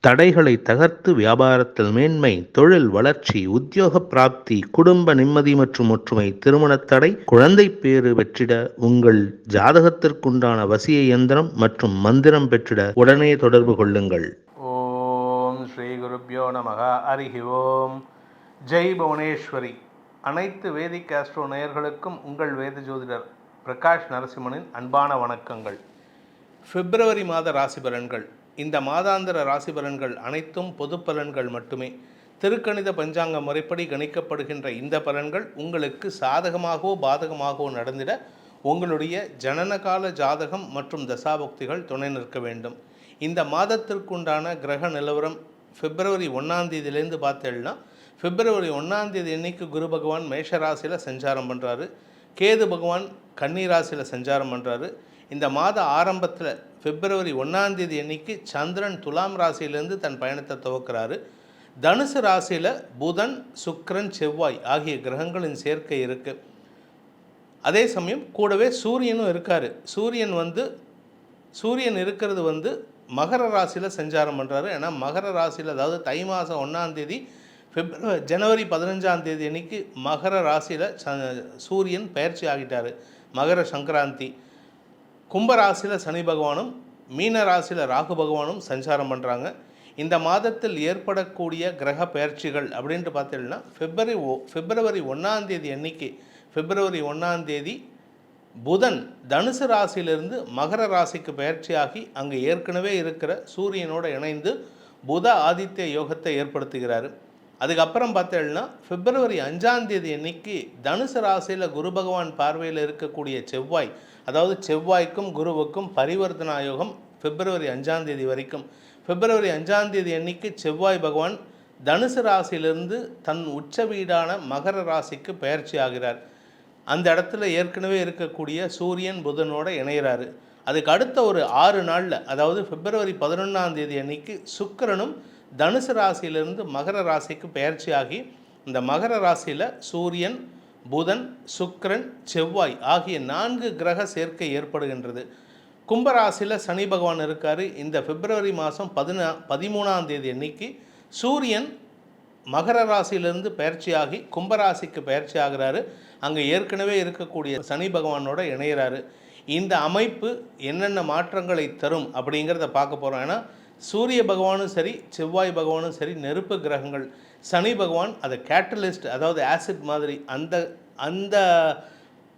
தடைகளை தகர்த்து வியாபாரத்தில் மேன்மை தொழில் வளர்ச்சி உத்தியோக பிராப்தி குடும்ப நிம்மதி மற்றும் ஒற்றுமை திருமணத் தடை குழந்தை பேறு பெற்றிட உங்கள் ஜாதகத்திற்குண்டான வசிய இயந்திரம் மற்றும் மந்திரம் பெற்றிட உடனே தொடர்பு கொள்ளுங்கள். ஓம் ஸ்ரீ குருப்யோ நமக. ஹரிஹி ஓம். ஜெய் புவனேஸ்வரி. அனைத்து வேதிக் ஆஸ்ட்ரோ நேயர்களுக்கும் உங்கள் வேத ஜோதிடர் பிரகாஷ் நரசிம்மனின் அன்பான வணக்கங்கள். பிப்ரவரி மாத ராசி பலன்கள் இந்த மாதாந்திர ராசி பலன்கள் அனைத்தும் பொது பலன்கள் மட்டுமே. திருக்கணித பஞ்சாங்க முறைப்படி கணிக்கப்படுகின்ற இந்த பலன்கள் உங்களுக்கு சாதகமாகவோ பாதகமாகவோ நடந்திட உங்களுடைய ஜனனகால ஜாதகம் மற்றும் தசாபக்திகள் துணை நிற்க வேண்டும். இந்த மாதத்திற்குண்டான கிரக நிலவரம் பிப்ரவரி ஒன்றாம் தேதியிலேருந்து பார்த்தேன்னா பிப்ரவரி ஒன்றாம் தேதி அன்னைக்கு குரு பகவான் மேஷராசியில் சஞ்சாரம் பண்ணுறாரு கேது பகவான் கன்னிராசியில் சஞ்சாரம் பண்ணுறாரு இந்த மாத ஆரம்பத்தில் பிப்ரவரி ஒன்றாந்தேதி அன்னைக்கு சந்திரன் துலாம் ராசியிலேருந்து தன் பயணத்தை துவக்கிறாரு. தனுசு ராசியில் புதன் சுக்கிரன் செவ்வாய் ஆகிய கிரகங்களின் சேர்க்கை இருக்குது அதே சமயம் கூடவே சூரியனும் இருக்கார். சூரியன் வந்து சூரியன் இருக்கிறது வந்து மகர ராசியில் சஞ்சாரம் பண்ணுறாரு ஏன்னா மகர ராசியில் அதாவது தை மாதம் ஒன்றாந்தேதி பிப்ரவரி ஜனவரி பதினஞ்சாம் தேதி அன்னைக்கு மகர ராசியில் சூரியன் பயிற்சி ஆகிட்டார். மகர சங்கராந்தி. கும்ப ராசியில் சனி பகவானும் மீன ராசியில் ராகு பகவானும் சஞ்சாரம் பண்ணுறாங்க இந்த மாதத்தில் ஏற்படக்கூடிய கிரக பயிற்சிகள் அப்படின்ட்டு பார்த்தீங்கன்னா பிப்ரவரி ஓ பிப்ரவரி ஒன்றாம் தேதி அன்னைக்கு பிப்ரவரி ஒன்றாம் தேதி புதன் தனுசு ராசியிலிருந்து மகர ராசிக்கு பயிற்சியாகி அங்கே ஏற்கனவே இருக்கிற சூரியனோடு இணைந்து புத ஆதித்ய யோகத்தை ஏற்படுத்துகிறார். அதுக்கப்புறம் பார்த்தேன்னா பிப்ரவரி அஞ்சாந்தேதி அன்னைக்கு தனுசு ராசியில் குரு பகவான் பார்வையில் இருக்கக்கூடிய செவ்வாய் அதாவது செவ்வாய்க்கும் குருவுக்கும் பரிவர்த்தனா யோகம் பிப்ரவரி அஞ்சாந்தேதி வரைக்கும். பிப்ரவரி அஞ்சாந்தேதி அன்னைக்கு செவ்வாய் பகவான் தனுசு ராசியிலிருந்து தன் உச்ச வீடான மகர ராசிக்கு பயிற்சி ஆகிறார். அந்த இடத்துல ஏற்கனவே இருக்கக்கூடிய சூரியன் புதனோட இணைகிறாரு அதுக்கு அடுத்த ஒரு ஆறு நாளில் அதாவது பிப்ரவரி பதினொன்றாம் தேதி அன்னைக்கு சுக்கிரனும் தனுசு ராசியிலிருந்து மகர ராசிக்கு பயிற்சியாகி இந்த மகர ராசியில் சூரியன் புதன் சுக்ரன் செவ்வாய் ஆகிய நான்கு கிரக சேர்க்கை ஏற்படுகின்றது. கும்பராசியில் சனி பகவான் இருக்கார். இந்த பிப்ரவரி மாதம் பதினா பதிமூணாம் தேதி அன்னைக்கு சூரியன் மகர ராசியிலிருந்து பயிற்சியாகி கும்பராசிக்கு பயிற்சி ஆகிறாரு அங்கே ஏற்கனவே இருக்கக்கூடிய சனி பகவானோட இணையிறாரு. இந்த அமைப்பு என்னென்ன மாற்றங்களை தரும் அப்படிங்கிறத பார்க்க போகிறோம் ஏன்னா சூரிய பகவானும் சரி செவ்வாய் பகவானும் சரி நெருப்பு கிரகங்கள் சனி பகவான் அதை கேட்டலிஸ்ட் அதாவது ஆசிட் மாதிரி அந்த அந்த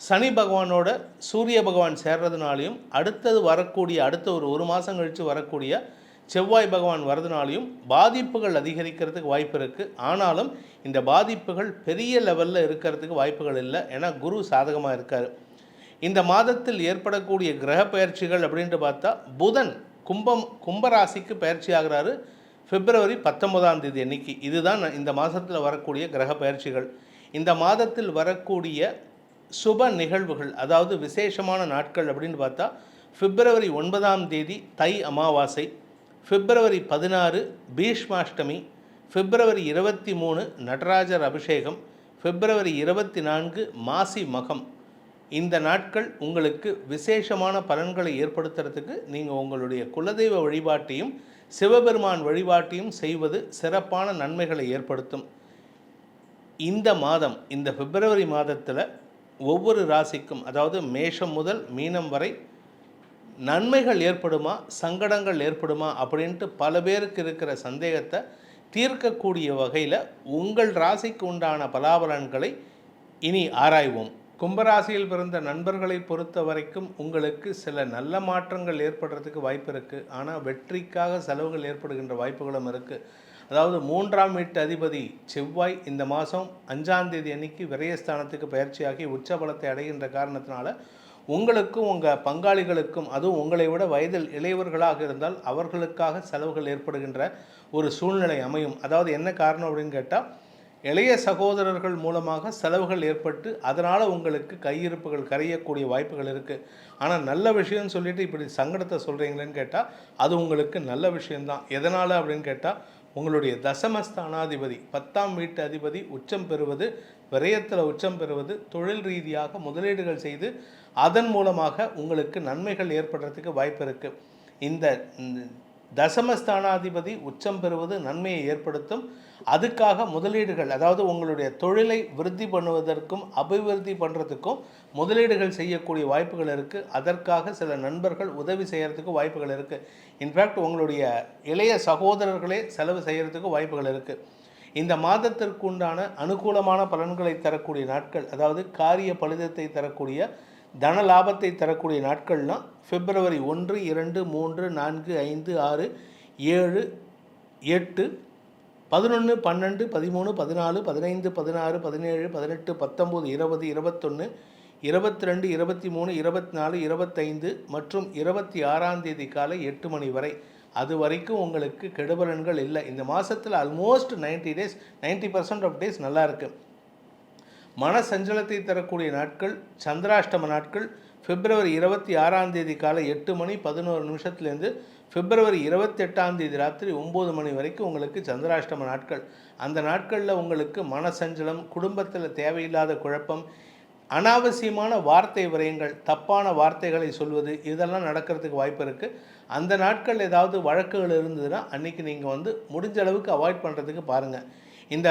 சனி பகவானோட சூரிய பகவான் சேர்றதுனாலையும் அடுத்தது வரக்கூடிய அடுத்த ஒரு ஒரு மாதம் கழித்து வரக்கூடிய செவ்வாய் பகவான் வரதுனாலையும் பாதிப்புகள் அதிகரிக்கிறதுக்கு வாய்ப்பு இருக்குது ஆனாலும் இந்த பாதிப்புகள் பெரிய லெவலில் இருக்கிறதுக்கு வாய்ப்புகள் இல்லை. ஏன்னா குரு சாதகமாக இருக்கார். இந்த மாதத்தில் ஏற்படக்கூடிய கிரக பயிற்சிகள் அப்படின்ட்டு பார்த்தா புதன் கும்பம் கும்பராசிக்கு பயிற்சி ஆகிறாரு. பிப்ரவரி பத்தொன்பதாம் தேதி அன்னைக்கு. இதுதான் இந்த மாதத்தில் வரக்கூடிய கிரக பயிற்சிகள். இந்த மாதத்தில் வரக்கூடிய சுப நிகழ்வுகள் அதாவது விசேஷமான நாட்கள் அப்படின்னு பார்த்தா பிப்ரவரி ஒன்பதாம் தேதி தை அமாவாசை பிப்ரவரி பதினாறு பீஷ்மாஷ்டமி பிப்ரவரி இருபத்தி மூணு நடராஜர் அபிஷேகம் பிப்ரவரி இருபத்தி நான்கு மாசி மகம். இந்த நாட்கள் உங்களுக்கு விசேஷமான பலன்களை ஏற்படுத்துறதுக்கு நீங்கள் உங்களுடைய குலதெய்வ வழிபாட்டையும் சிவபெருமான் வழிபாட்டையும் செய்வது சிறப்பான நன்மைகளை ஏற்படுத்தும். இந்த மாதம் இந்த பிப்ரவரி மாதத்தில் ஒவ்வொரு ராசிக்கும் அதாவது மேஷம் முதல் மீனம் வரை நன்மைகள் ஏற்படுமா சங்கடங்கள் ஏற்படுமா அப்படின்ட்டு பல பேருக்கு இருக்கிற சந்தேகத்தை தீர்க்கக்கூடிய வகையில் உங்கள் ராசிக்கு உண்டான பலாபலன்களை இனி ஆராய்வோம். கும்பராசியில் பிறந்த நண்பர்களை பொறுத்த வரைக்கும் உங்களுக்கு சில நல்ல மாற்றங்கள் ஏற்படுறதுக்கு வாய்ப்பு இருக்குது ஆனால் வெற்றிக்காக செலவுகள் ஏற்படுகின்ற வாய்ப்புகளும் இருக்குது அதாவது மூன்றாம் வீட்டு அதிபதி செவ்வாய் இந்த மாதம் அஞ்சாம் தேதி அன்னைக்கு விரயஸ்தானத்துக்கு பயிற்சியாகி உச்சபலத்தை அடைகின்ற காரணத்தினால உங்களுக்கும் உங்கள் பங்காளிகளுக்கும் அதுவும் உங்களை விட வயதில் இளையவர்களாக இருந்தால் அவர்களுக்காக செலவுகள் ஏற்படுகின்ற ஒரு சூழ்நிலை அமையும். அதாவது என்ன காரணம் அப்படின்னு கேட்டால் இளைய சகோதரர்கள் மூலமாக செலவுகள் ஏற்பட்டு அதனால் உங்களுக்கு கையிருப்புகள் கரையக்கூடிய வாய்ப்புகள் இருக்குது ஆனால் நல்ல விஷயம்னு சொல்லிட்டு இப்படி சங்கடத்தை சொல்கிறீங்களேன்னு கேட்டால் அது உங்களுக்கு நல்ல விஷயம்தான். எதனால் அப்படின்னு கேட்டால் உங்களுடைய தசமஸ்தானாதிபதி பத்தாம் வீட்டு அதிபதி உச்சம் பெறுவது விரயத்தில் உச்சம் பெறுவது தொழில் ரீதியாக முதலீடுகள் செய்து அதன் மூலமாக உங்களுக்கு நன்மைகள் ஏற்படுறதுக்கு வாய்ப்பு இருக்குது இந்த தசமஸ்தானாதிபதி உச்சம் பெறுவது நன்மையை ஏற்படுத்தும். அதுக்காக முதலீடுகள் அதாவது உங்களுடைய தொழிலை விருத்தி பண்ணுவதற்கும் அபிவிருத்தி பண்ணுறதுக்கும் முதலீடுகள் செய்யக்கூடிய வாய்ப்புகள் இருக்குது அதற்காக சில நண்பர்கள் உதவி செய்கிறதுக்கு வாய்ப்புகள் இருக்குது இன்ஃபேக்ட் உங்களுடைய இளைய சகோதரர்களே செலவு செய்கிறதுக்கு வாய்ப்புகள் இருக்குது இந்த மாதத்திற்குண்டான அனுகூலமான பலன்களை தரக்கூடிய நாட்கள் அதாவது காரிய பலிதத்தை தரக்கூடிய தன லாபத்தை தரக்கூடிய நாட்கள்லாம் பிப்ரவரி ஒன்று இரண்டு மூன்று நான்கு ஐந்து ஆறு ஏழு எட்டு பதினொன்று பன்னெண்டு பதிமூணு பதினாலு பதினைந்து பதினாறு பதினேழு பதினெட்டு பத்தொம்போது இருபது இருபத்தொன்று இருபத்தி ரெண்டு இருபத்தி மூணு இருபத்தி நாலு இருபத்தைந்து மற்றும் இருபத்தி ஆறாம் தேதி காலை எட்டு மணி வரை. அது வரைக்கும் உங்களுக்கு கெடுபலன்கள் இல்லை. இந்த மாதத்தில் almost 90 days 90% percent of days நல்லா இருக்குது மன சஞ்சலத்தை தரக்கூடிய நாட்கள் சந்திராஷ்டம நாட்கள் பிப்ரவரி இருபத்தி ஆறாம் தேதி காலை எட்டு மணி பதினோரு நிமிஷத்துலேருந்து பிப்ரவரி இருபத்தெட்டாம் தேதி ராத்திரி ஒம்பது மணி வரைக்கும் உங்களுக்கு சந்திராஷ்டம நாட்கள். அந்த நாட்களில் உங்களுக்கு மன சஞ்சலம் குடும்பத்தில் தேவையில்லாத குழப்பம் அனாவசியமான வார்த்தை விரயங்கள் தப்பான வார்த்தைகளை சொல்வது இதெல்லாம் நடக்கிறதுக்கு வாய்ப்பு இருக்குது அந்த நாட்கள் ஏதாவது வழக்குகள் இருந்ததுன்னா அன்றைக்கி நீங்கள் வந்து முடிஞ்ச அளவுக்கு அவாய்ட் பண்ணுறதுக்கு பாருங்கள் இந்த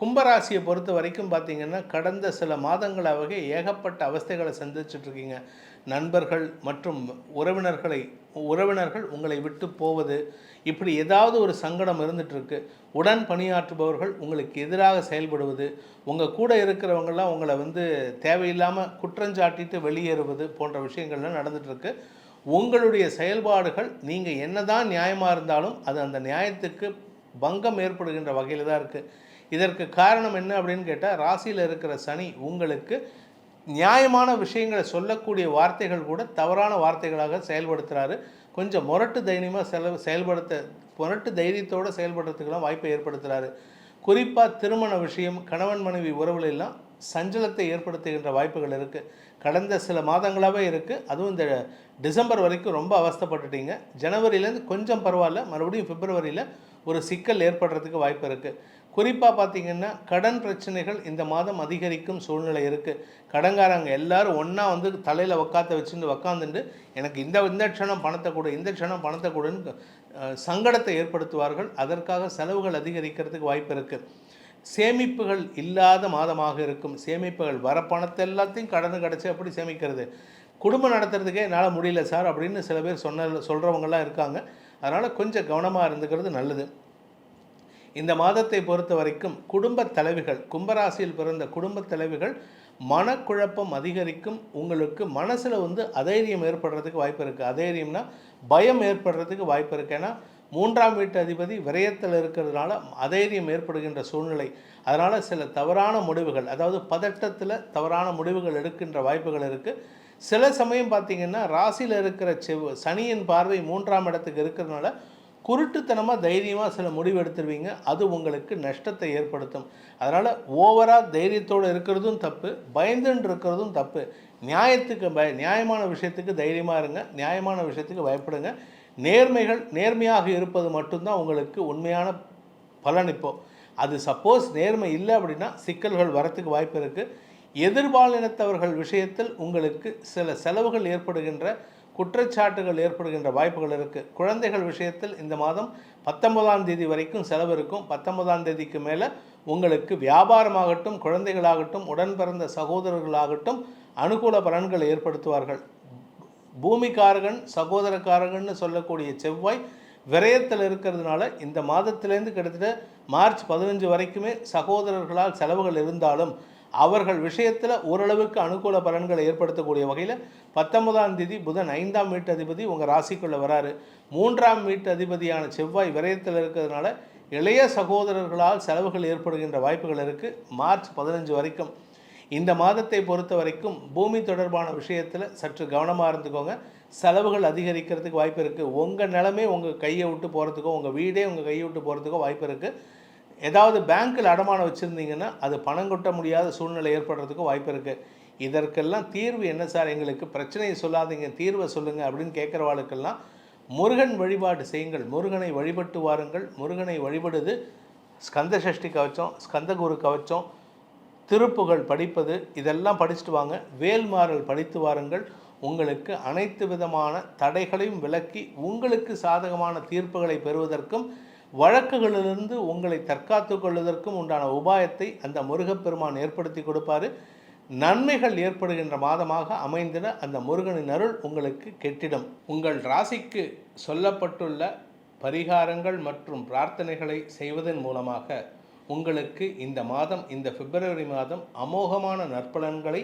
கும்பராசியை பொறுத்த வரைக்கும் பார்த்தீங்கன்னா கடந்த சில மாதங்களாகவே ஏகப்பட்ட அவஸ்தைகளை சந்திச்சிட்ருக்கீங்க. நண்பர்கள் மற்றும் உறவினர்களை உறவினர்கள் உங்களை விட்டு போவது இப்படி ஏதாவது ஒரு சங்கடம் இருந்துகிட்ருக்கு உடன் பணியாற்றுபவர்கள் உங்களுக்கு எதிராக செயல்படுவது உங்கள் கூட இருக்கிறவங்களாம் உங்களை வந்து தேவையில்லாமல் குற்றஞ்சாட்டிட்டு வெளியேறுவது போன்ற விஷயங்கள்லாம் நடந்துகிட்ருக்கு உங்களுடைய செயல்பாடுகள் நீங்கள் என்னதான் நியாயமாக இருந்தாலும் அது அந்த நியாயத்துக்கு பங்கம் ஏற்படுகின்ற வகையில் தான் இருக்குது இதற்கு காரணம் என்ன அப்படின்னு கேட்டால் ராசியில் இருக்கிற சனி உங்களுக்கு நியாயமான விஷயங்களை சொல்லக்கூடிய வார்த்தைகள் கூட தவறான வார்த்தைகளாக செயல்படுத்துகிறாரு கொஞ்சம் முரட்டு தைரியமாக செலவு செயல்படுத்த முரட்டு தைரியத்தோடு செயல்படுறதுக்கெல்லாம் வாய்ப்பை ஏற்படுத்துகிறாரு குறிப்பாக திருமண விஷயம் கணவன் மனைவி உறவுல எல்லாம் சஞ்சலத்தை ஏற்படுத்துகின்ற வாய்ப்புகள் இருக்குது கடந்த சில மாதங்களாகவே இருக்குது அதுவும் இந்த டிசம்பர் வரைக்கும் ரொம்ப அவஸ்தைப்பட்டுட்டீங்க. ஜனவரியிலேருந்து கொஞ்சம் பரவாயில்ல. மறுபடியும் பிப்ரவரியில் ஒரு சிக்கல் ஏற்படுறதுக்கு வாய்ப்பு இருக்குது குறிப்பாக பார்த்தீங்கன்னா கடன் பிரச்சனைகள் இந்த மாதம் அதிகரிக்கும் சூழ்நிலை இருக்குது கடன்காரங்க எல்லாரும் ஒன்றா வந்து தலையில் உக்காத்த வச்சுட்டு உக்காந்துட்டு எனக்கு இந்த இந்த க்ஷணம் பணத்தை கொடு இந்த க்ஷணம் பணத்தை கொடுன்னு சங்கடத்தை ஏற்படுத்துவார்கள். அதற்காக செலவுகள் அதிகரிக்கிறதுக்கு வாய்ப்பு இருக்குது சேமிப்புகள் இல்லாத மாதமாக இருக்கும். சேமிப்புகள் வர பணத்தை எல்லாத்தையும் கடன் கிடச்சி எப்படி சேமிக்கிறது? குடும்பம் நடத்துறதுக்கே என்னால் முடியல சார் அப்படின்னு சில பேர் சொன்ன சொல்கிறவங்கலாம் இருக்காங்க. அதனால் கொஞ்சம் கவனமாக இருந்துக்கிறது நல்லது. இந்த மாதத்தை பொறுத்த வரைக்கும் குடும்ப தலைவிகள் கும்பராசியில் பிறந்த குடும்ப தலைவிகள் மனக்குழப்பம் அதிகரிக்கும். உங்களுக்கு மனசில் வந்து அதைரியம் ஏற்படுறதுக்கு வாய்ப்பு இருக்குது அதைரியம்னா பயம் ஏற்படுறதுக்கு வாய்ப்பு இருக்குது ஏன்னா மூன்றாம் வீட்டு அதிபதி விரயத்தில் இருக்கிறதுனால அதைரியம் ஏற்படுகின்ற சூழ்நிலை. அதனால் சில தவறான முடிவுகள் அதாவது பதட்டத்தில் தவறான முடிவுகள் எடுக்கின்ற வாய்ப்புகள் இருக்குது சில சமயம் பார்த்தீங்கன்னா ராசியில் இருக்கிற செவ் சனியின் பார்வை மூன்றாம் இடத்துக்கு இருக்கிறதுனால குருட்டுத்தனமாக தைரியமாக சில முடிவு எடுத்துருவீங்க. அது உங்களுக்கு நஷ்டத்தை ஏற்படுத்தும். அதனால் ஓவராக தைரியத்தோடு இருக்கிறதும் தப்பு பயந்துன்னு இருக்கிறதும் தப்பு. நியாயத்துக்கு பய நியாயமான விஷயத்துக்கு தைரியமாக இருங்க. நியாயமான விஷயத்துக்கு பயப்படுங்க. நேர்மைகள் நேர்மையாக இருப்பது மட்டும்தான் உங்களுக்கு உண்மையான பலன் அது சப்போஸ் நேர்மை இல்லை அப்படின்னா சிக்கல்கள் வரத்துக்கு வாய்ப்பு இருக்குது எதிர்பாலினத்தவர்கள் விஷயத்தில் உங்களுக்கு சில செலவுகள் ஏற்படுகின்ற குற்றச்சாட்டுகள் ஏற்படுகின்ற வாய்ப்புகள் இருக்குது குழந்தைகள் விஷயத்தில் இந்த மாதம் பத்தொன்பதாம் தேதி வரைக்கும் செலவு இருக்கும். பத்தொன்பதாம் தேதிக்கு மேலே உங்களுக்கு வியாபாரமாகட்டும் குழந்தைகளாகட்டும் உடன் பிறந்த சகோதரர்களாகட்டும் அனுகூல பலன்களை ஏற்படுத்துவார்கள். பூமிக்காரகன் சகோதரக்காரகன்னு சொல்லக்கூடிய செவ்வாய் விரயத்தில் இருக்கிறதுனால இந்த மாதத்திலேருந்து கிட்டத்தட்ட மார்ச் பதினஞ்சு வரைக்குமே சகோதரர்களால் செலவுகள் இருந்தாலும் அவர்கள் விஷயத்தில் ஓரளவுக்கு அனுகூல பலன்களை ஏற்படுத்தக்கூடிய வகையில் பத்தொன்பதாம் தேதி புதன் ஐந்தாம் வீட்டு அதிபதி உங்கள் ராசிக்குள்ளே வராரு. மூன்றாம் வீட்டு அதிபதியான செவ்வாய் விரயத்தில் இருக்கிறதுனால இளைய சகோதரர்களால் செலவுகள் ஏற்படுகின்ற வாய்ப்புகள் இருக்குது மார்ச் பதினஞ்சு வரைக்கும். இந்த மாதத்தை பொறுத்த வரைக்கும் பூமி தொடர்பான விஷயத்தில் சற்று கவனமாக இருந்துக்கோங்க. செலவுகள் அதிகரிக்கிறதுக்கு வாய்ப்பு இருக்குது உங்கள் நிலமே உங்கள் கையை விட்டு போகிறதுக்கோ உங்கள் வீடே உங்கள் கையை விட்டு போகிறதுக்கோ வாய்ப்பு இருக்குது ஏதாவது பேங்க்கில் அடமானம் வச்சுருந்தீங்கன்னா அது பணம் கொட்ட முடியாத சூழ்நிலை ஏற்படுறதுக்கும் வாய்ப்பு இருக்குது இதற்கெல்லாம் தீர்வு என்ன சார்? எங்களுக்கு பிரச்சனையை சொல்லாதீங்க. தீர்வை சொல்லுங்கள் அப்படின்னு கேட்குறவாளுக்கெல்லாம் முருகன் வழிபாடு செய்யுங்கள். முருகனை வழிபட்டு வாருங்கள். முருகனை வழிபடுது. ஸ்கந்த சஷ்டி கவச்சம் ஸ்கந்தகுரு கவச்சம் திருப்புகள் படிப்பது இதெல்லாம் படிச்சுட்டு வாங்க. வேல்மாறல் படித்து வாருங்கள். உங்களுக்கு அனைத்து விதமான தடைகளையும் விலக்கி உங்களுக்கு சாதகமான தீர்ப்புகளை பெறுவதற்கும் வழக்குகளிலிருந்து உங்களை தற்காத்து கொள்வதற்கும் உண்டான உபாயத்தை அந்த முருகப்பெருமான் ஏற்படுத்தி கொடுப்பாரு. நன்மைகள் ஏற்படுகின்ற மாதமாக அமைந்திட அந்த முருகனின் அருள் உங்களுக்கு கெட்டிடும். உங்கள் ராசிக்கு சொல்லப்பட்டுள்ள பரிகாரங்கள் மற்றும் பிரார்த்தனைகளை செய்வதன் மூலமாக உங்களுக்கு இந்த மாதம் இந்த பிப்ரவரி மாதம் அமோகமான நற்பலன்களை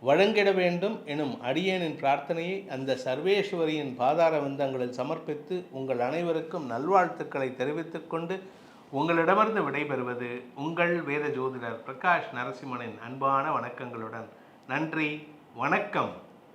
வழங்கிட வேண்டும் எனும் அடியேனின் பிரார்த்தனையை அந்த சர்வேஸ்வரியின் பாதார விந்தங்களில் சமர்ப்பித்து உங்கள் அனைவருக்கும் நல்வாழ்த்துக்களை தெரிவித்துக் கொண்டு உங்களிடமிருந்து விடைபெறுவது உங்கள் வேத ஜோதிடர் பிரகாஷ் நரசிம்மனின் அன்பான வணக்கங்களுடன். நன்றி வணக்கம்.